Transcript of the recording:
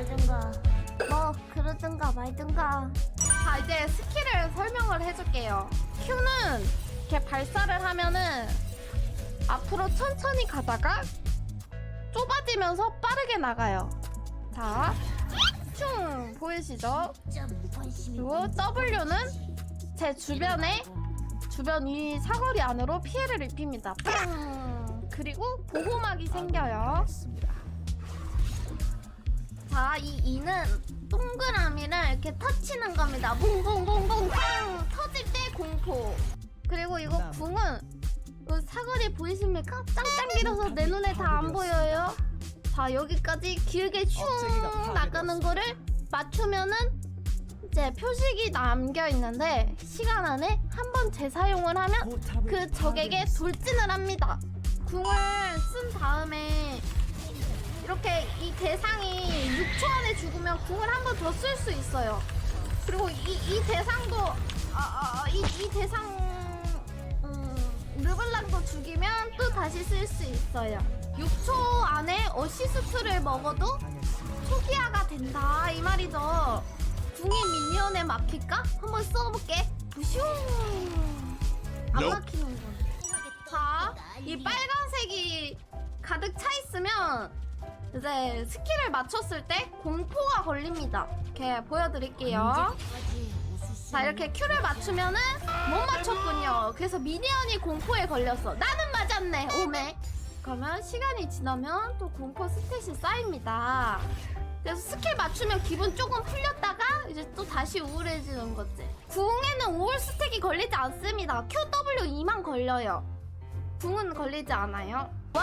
말든가 뭐 그러든가 말든가 자 이제 스킬을 설명을 해줄게요. Q는 이렇게 발사를 하면은 앞으로 천천히 가다가 좁아지면서 빠르게 나가요. 자, 슝 보이시죠? 그리고 W는 제 주변에 주변 이 사거리 안으로 피해를 입힙니다. 팡! 그리고 보호막이 생겨요. 자, 이 이는 동그라미를 이렇게 터치는 겁니다. 붕붕붕붕 팡 터질 때 공포. 그리고 이거 궁은 이 사거리 보이십니까? 짱짱 길어서 내 눈에 다 안 보여요. 자 여기까지 길게 슝 나가는 거를 맞추면은 이제 표식이 남겨 있는데 시간 안에 한 번 재사용을 하면 그 적에게 돌진을 합니다. 궁을 쓴 다음에 이렇게 이 대상이 6초 안에 죽으면 궁을 한 번 더 쓸 수 있어요. 그리고 이, 이 대상도 아, 아, 이, 이 대상 음, 르블랑도 죽이면 또 다시 쓸 수 있어요. 6초 안에 어시스트를 먹어도 초기화가 된다 이 말이죠. 궁이 미니언에 막힐까? 한번 써볼게. 부슝 안 막히는군. 자, 이 빨간색이 가득 차 있으면 이제 스킬을 맞췄을 때 공포가 걸립니다. 이렇게 보여드릴게요. 자 이렇게 큐를 맞추면은 못 맞췄군요. 그래서 미니언이 공포에 걸렸어. 나는 맞았네. 오메. 그러면 시간이 지나면 또 공포 스탯이 쌓입니다. 그래서 스킬 맞추면 기분 조금 풀렸다가 이제 또 다시 우울해지는 거지. 궁에는 우울 스택이 걸리지 않습니다. QW2만 걸려요. 궁은 걸리지 않아요. 와